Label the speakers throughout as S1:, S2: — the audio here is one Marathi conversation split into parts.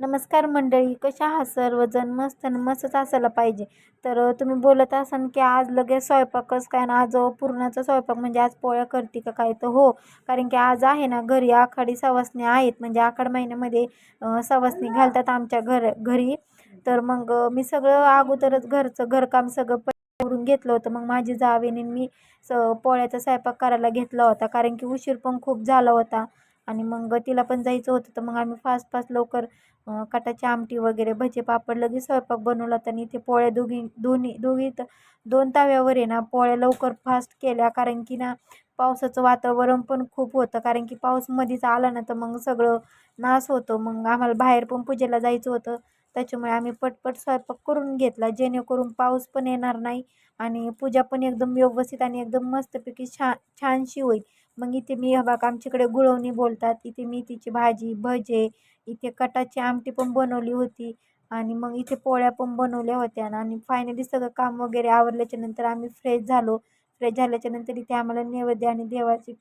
S1: नमस्कार मंडळी कशा आहात सर्वजण मस्त आणि मस्तच असायला पाहिजे. तर तुम्ही बोलत असाल की आज लगेच स्वयंपाकच काय ना आज पुरणाचा स्वयंपाक म्हणजे आज पोळ्या करते का काय? तर हो कारण की आज आहे ना घरी आखाडी सवासणी आहेत. म्हणजे आखाड महिन्यामध्ये सवासणी घालतात आमच्या घर घरी. तर मग मी सगळं अगोदरच घरचं घरकाम सगळं करून घेतलं होतं. मग माझी जावेने मी स पोळ्याचा स्वयंपाक करायला घेतला होता. कारण की उशीर पण खूप झाला होता. आणि मग तिला पण जायचं होतं. तर मग आम्ही फास्ट फास्ट लवकर कटाची आमटी वगैरे भजे पापड लगेच स्वयंपाक बनवला. तर इथे पोळ्या दोघी दोन्ही दोघी तर दोन तव्यावर आहे ना पोळ्या लवकर फास्ट केल्या. कारण की ना पावसाचं वातावरण पण खूप होतं. कारण की पाऊस मध्येच आला ना तर मग सगळं नाश होतं. मग आम्हाला बाहेर पण पूजेला जायचं होतं. त्याच्यामुळे आम्ही पटपट स्वयंपाक करून घेतला. जेणेकरून पाऊस पण येणार नाही आणि पूजा पण एकदम व्यवस्थित आणि एकदम मस्तपैकी छान छानशी होईल. मग इथे मी बघा आमच्याकडे गुळवणी बोलतात. इथे मेथीची भाजी भजे इथे कटाची आमटी पण बनवली होती. आणि मग इथे पोळ्या पण बनवल्या होत्या. आणि फायनली सगळं काम वगैरे आवरल्याच्यानंतर आम्ही फ्रेश झालो. फ्रेश झाल्याच्यानंतर इथे आम्हाला नैवेद्य आणि देवाची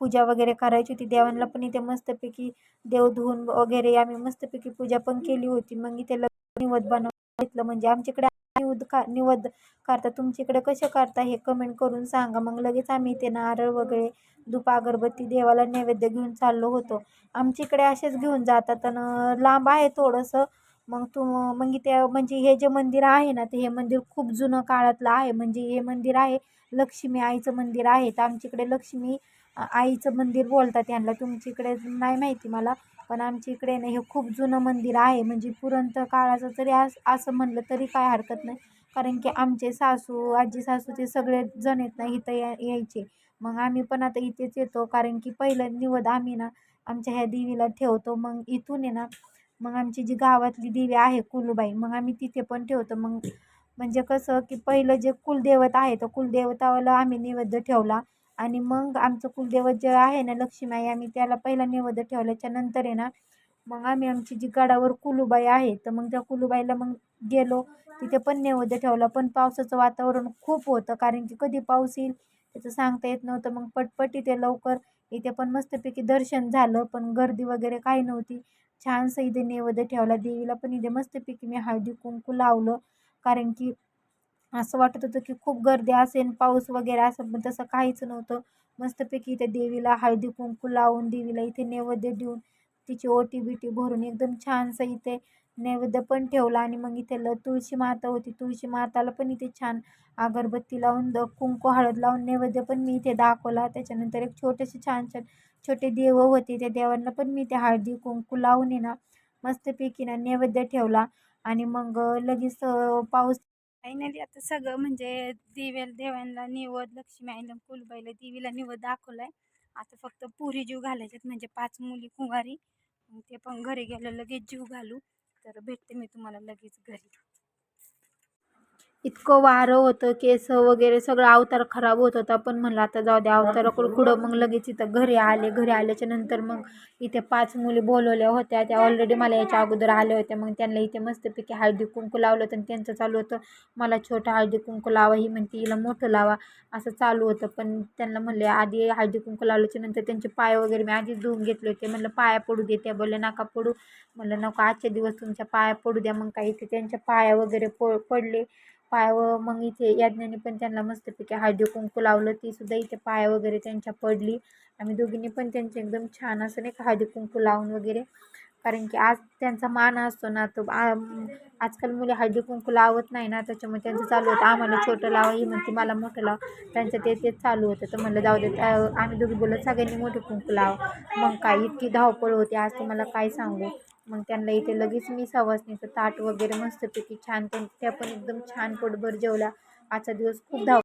S1: पूजा वगैरे करायची होती. देवांना पण इथे मस्तपैकी देव धुवून वगैरे आम्ही मस्तपैकी पूजा पण केली होती. मग इथे निवद बनव घेतलं. म्हणजे आमच्याकडे निवद का निवद करता. तुमच्याकडे कसे करता हे कमेंट करून सांगा. मग लगेच आम्ही इथे नारळ वगैरे धूप अगरबत्ती देवाला नैवेद्य घेऊन चाललो होतो. आमच्याकडे असेच घेऊन जातात आणि लांब आहे थोडंसं. मग तू मग इथे म्हणजे हे जे मंदिर आहे ना ते हे मंदिर खूप जुनं काळातलं आहे. म्हणजे हे मंदिर आहे लक्ष्मी आईचं मंदिर आहे. तर आमच्याकडे लक्ष्मी आईचं मंदिर बोलतात यांना. तुमच्याकडे नाही माहिती मला पण आमच्या इकडे ना हे खूप जुनं मंदिर आहे. म्हणजे पुरंत काळाचं तरी अस असं म्हणलं तरी काय हरकत नाही. कारण की आमचे सासू आजी सासू ते सगळे जण येत ना इथं या यायचे. मग आम्ही पण आता इथेच येतो. कारण की पहिलं निवद आम्ही ना आमच्या ह्या देवीला ठेवतो. मग इथून आहे ना मग आमची जी गावातली देवी आहे कुलूबाई मग आम्ही तिथे पण ठेवतो. मग म्हणजे कसं की पहिलं जे कुलदेवत आहे तर कुलदेवताला आम्ही नैवेद्य ठेवला. आणि मग आमचं कुलदैवत जे आहे ना लक्ष्मीबाई आम्ही त्याला पहिला नैवेद्य ठेवल्याच्या नंतर आहे ना मग आम्ही आमची जी गडावर कुलूबाई आहे तर मग त्या कुलूबाईला मग गेलो. तिथे पण नैवेद्य ठेवला. पण पावसाचं वातावरण खूप होतं कारण की कधी पाऊस येईल त्याचं सांगता येत नव्हतं. मग पटपट इथे लवकर इथे पण मस्तपैकी दर्शन झालं पण गर्दी वगैरे काही नव्हती. छानसं इथे नैवेद्य ठेवला. देवीला पण इथे मस्तपैकी मी हळदी कुंकू लावलं कारण की असं वाटत होतं की खूप गर्दी असेल पाऊस वगैरे असं पण तसं काहीच नव्हतं. मस्तपैकी इथे देवीला हळदी कुंकू लावून देवीला इथे नैवेद्य देऊन तिची ओटी बिटी भरून एकदम छानसं इथे नैवेद्य पण ठेवला आणि मग इथे ल तुळशी माता होती. तुळशी माताला पण इथे छान अगरबत्ती लावून द कुंकू हळद लावून नैवेद्य पण मी इथे दाखवला. त्याच्यानंतर एक छोटेसे छान छान छोटे देव होते. त्या देवांना पण मी ते हळदी कुंकू लावून आहे ना मस्तपैकी ना नैवेद्य ठेवला. आणि मग लगेच पाऊस
S2: फायनली आता सगळं म्हणजे देव्याला देवांना निवद लक्ष्मी आईला कुलबाईला देवीला निवद दाखवलाय. आता फक्त पुरी जीव घालायच्यात म्हणजे पाच मुली कुंवारी ते पण घरी गेलं लगेच जीव घालू. तर भेटते मी तुम्हाला लगेच घरी.
S1: इतकं वारं होतं केस वगैरे सगळं अवतार खराब होत होता. पण म्हणलं आता जाऊ द्या अवताराकडं कुठं मग लगेच इथं घरी आले घरी आल्याच्यानंतर मग इथे पाच मुली बोलवल्या होत्या. त्या ऑलरेडी मला याच्या अगोदर आल्या होत्या. मग त्यांना इथे मस्तपैकी हळदी कुंकू लावलं होतं आणि त्यांचं चालू होतं. मला छोटं हळदी कुंकू लावा ही म्हणते हिला मोठं लावा असं चालू होतं. पण त्यांना म्हणले आधी हळदी कुंकू लावल्याच्या नंतर त्यांचे पाय वगैरे मी आधीच धुवून घेतले होते. म्हणलं पाया पडू दे. त्या बोलले नका पडू. म्हणलं नको आजच्या दिवस तुमच्या पाया पडू द्या. मग काही इथे त्यांच्या पाया वगैरे प पडले. पायावर मग इथे याज्ञाने पण त्यांना मस्तपैकी हळदी कुंकू लावलं. ती सुद्धा इथे पाया वगैरे त्यांच्या पडली. आम्ही दोघींनी पण त्यांचे एकदम छान असं नाही का हळदी कुंकू लावून वगैरे. कारण की आज त्यांचा मान असतो ना तो आजकाल मुली हळदी कुंकू लावत नाही ना त्याच्यामुळे त्यांचं चालू होतं. आम्हाला छोटं लावा ही म्हणते मला मोठं लाव. त्यांचं ते तेच चालू होतं. तर म्हणलं जाऊ देत आम्ही दोघी बोलत सगळ्यांनी मोठे कुंकू लाव. मग काय इतकी धावपळ होती. आज तुम्हाला काय सांगू? मग त्यांना इथे लगेच मी सवासणीचं ताट वगैरे मस्तपैकी छान त्या पण एकदम छान पोटभर जेवल्या आजचा दिवस खूप धाव